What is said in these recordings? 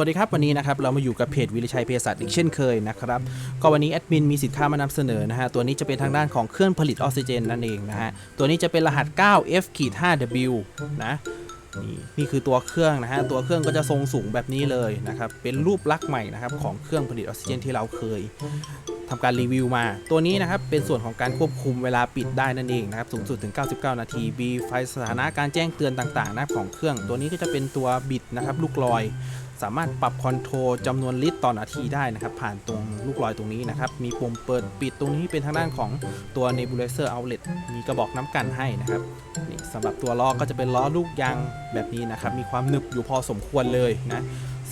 สวัสดีครับวันนี้นะครับเรามาอยู่กับเพจวิริชัยเภสัชอีกเช่นเคยนะครับก็วันนี้แอดมินมีสินค้ามานำเสนอนะฮะตัวนี้จะเป็นทางด้านของเครื่องผลิตออกซิเจนนั่นเองนะฮะตัวนี้จะเป็นรหัส 9F 5W นะนี่นี่คือตัวเครื่องนะฮะตัวเครื่องก็จะทรงสูงแบบนี้เลยนะครับเป็นรูปลักษณ์ใหม่นะครับของเครื่องผลิตออกซิเจนที่เราเคย ทำการรีวิวมา ตัวนี้นะครับเป็นส่วนของการควบคุมเวลาปิดได้นั่นเองนะครับสูงสุดถึง 99 นาทีมีไฟสถานะการแจ้งเตือนต่างๆนับของเครื่อง ตัวนี้ก็จะเป็นตัวบิดนะครับลูกลอยสามารถปรับคอนโทรลจำนวนลิตรต่อนาทีได้นะครับ ผ่านตรงลูกลอยตรงนี้นะครับ มีปุ่มเปิดปิดตรงนี้เป็นทางด้านของตัว nebulizer outlet มีกระบอกน้ำกันให้นะครับนี่สำหรับตัวล้อก็จะเป็นล้อลูกยางแบบนี้นะครับ มีความหนึบอยู่พอสมควรเลยนะ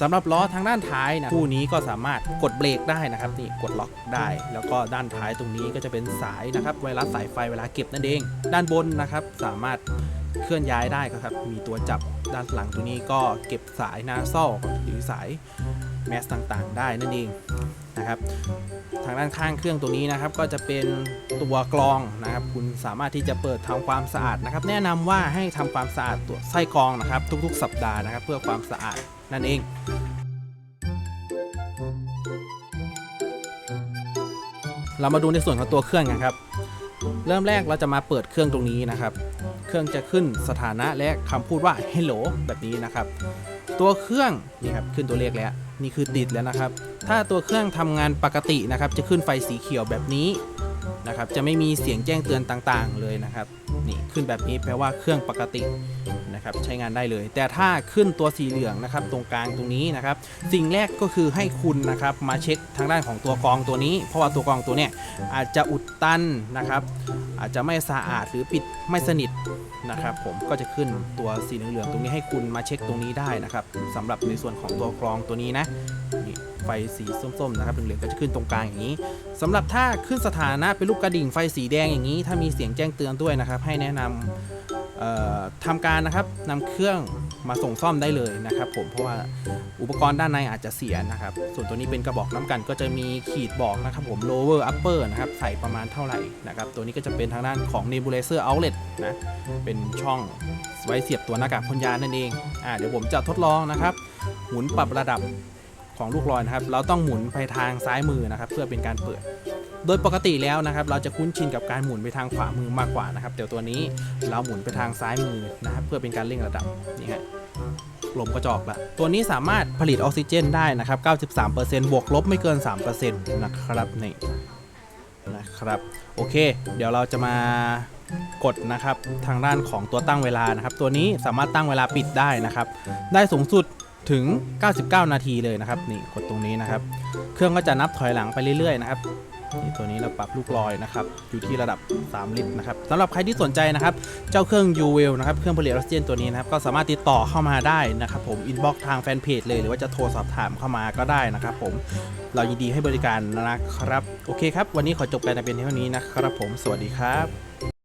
สำหรับล้อทางด้านท้ายนะคู่นี้ก็สามารถกดเบรกได้นะครับนี่กดล็อกได้ แล้วก็ด้านท้ายตรงนี้ก็จะเป็นสายนะครับไวรัสสายไฟเวลาเก็บนั่นเอง ด้านบนนะครับสามารถเคลื่อนย้ายได้ครับ มีตัวจับด้านหลังตัวนี้ก็เก็บสายนาซอหรือสายแมสต่างๆ ได้นั่นเอง นะครับ ทางด้านข้างเครื่องตัวนี้นะครับ ก็จะเป็นตัวกรองนะครับ คุณสามารถที่จะเปิดทำความสะอาดนะครับ แนะนำว่าให้ทำความสะอาดตัวไส้กรองนะครับ ทุกๆ สัปดาห์นะครับ เพื่อความสะอาดนั่นเองเรามาดูในส่วนของตัวเครื่องกันครับ เริ่มแรกเราจะมาเปิดเครื่องตรงนี้นะครับ เครื่องจะขึ้นสถานะและคำพูดว่า hello แบบนี้นะครับ ตัวเครื่องนี่ครับขึ้นตัวเลขแล้วนี่คือติดแล้วนะครับ ถ้าตัวเครื่องทำงานปกตินะครับ จะขึ้นไฟสีเขียวแบบนี้นะครับ จะไม่มีเสียงแจ้งเตือนต่างๆเลยนะครับ นี่ขึ้นแบบนี้แปลว่าเครื่องปกตินะครับใช้งานได้เลย แต่ถ้าขึ้นตัวสีเหลืองนะครับตรงกลางตรงนี้นะครับสิ่งแรกก็คือให้คุณนะครับมาเช็คทางด้านของตัวกรองตัวนี้ เพราะว่าตัวกรองตัวเนี้ยอาจจะอุดตันนะครับอาจจะไม่สะอาดหรือปิดไม่สนิทนะครับผมก็จะขึ้นตัวสีเหลืองๆตรงนี้ให้คุณมาเช็คตรงนี้ได้นะครับสำหรับในส่วนของตัวกรองตัวนี้นะ ไฟสีส้มๆนะครับเหลืองๆก็จะขึ้นตรงกลางอย่างนี้สำหรับถ้าขึ้นสถานะเป็นรูปกระดิ่งไฟสีแดงอย่างนี้ ถ้ามีเสียงแจ้งเตือนด้วยนะครับ ให้แนะนำเอ่อทำการนะครับนำเครื่องมาส่งซ่อมได้เลยนะครับผมเพราะว่าอุปกรณ์ด้านในอาจจะเสียนะครับ ส่วนตัวนี้เป็นกระบอกน้ำกันก็จะมีขีดบอกนะครับผม lower upper นะครับใส่ประมาณเท่าไหร่นะครับตัวนี้ก็จะเป็นทางด้านของ nebulizer outlet นะเป็นช่องไว้เสียบตัวหน้ากากพ่นยานั่นเองอ่าเดี๋ยวผมจะทดลองนะครับ หมุนปรับระดับ ของลูกลอยนะครับ เราต้องหมุนไปทางซ้ายมือนะครับ เพื่อเป็นการเปิด โดยปกติแล้วนะครับ เราจะคุ้นชินกับการหมุนไปทางขวามือมากกว่านะครับแต่ตัวนี้เราหมุนไปทางซ้ายมือนะครับ เพื่อเป็นการเร่งระดับนี่ฮะลมกระจอกละตัวนี้สามารถผลิตออกซิเจนได้นะครับ 93%บวกลบไม่เกิน 3%นะครับนี่นะครับโอเค เดี๋ยวเราจะมากดนะครับทางด้านของตัวตั้งเวลานะครับ ตัวนี้สามารถตั้งเวลาปิดได้นะครับ ได้สูงสุด ถึง 99 นาทีเลยนะครับ นี่กดตรงนี้นะครับ เครื่องก็จะนับถอยหลังไปเรื่อยๆนะครับนี่ตัวนี้เราปรับลูกลอยนะครับ อยู่ที่ระดับ 3 ลิตรนะครับสำหรับใครที่สนใจนะครับ เจ้าเครื่อง u w e l นะครับ เครื่องผลิตออกซิเจนตัวนี้นะครับ ก็สามารถติดต่อเข้ามาได้นะครับ ผม อินบ็อกซ์ทางแฟนเพจเลย หรือว่าจะโทรสอบถามเข้ามาก็ได้นะครับ ผม เรายินดีให้บริการนะครับ โอเคครับ วันนี้ขอจบการในเป็นเท่านี้นะครับ ผม สวัสดีครับ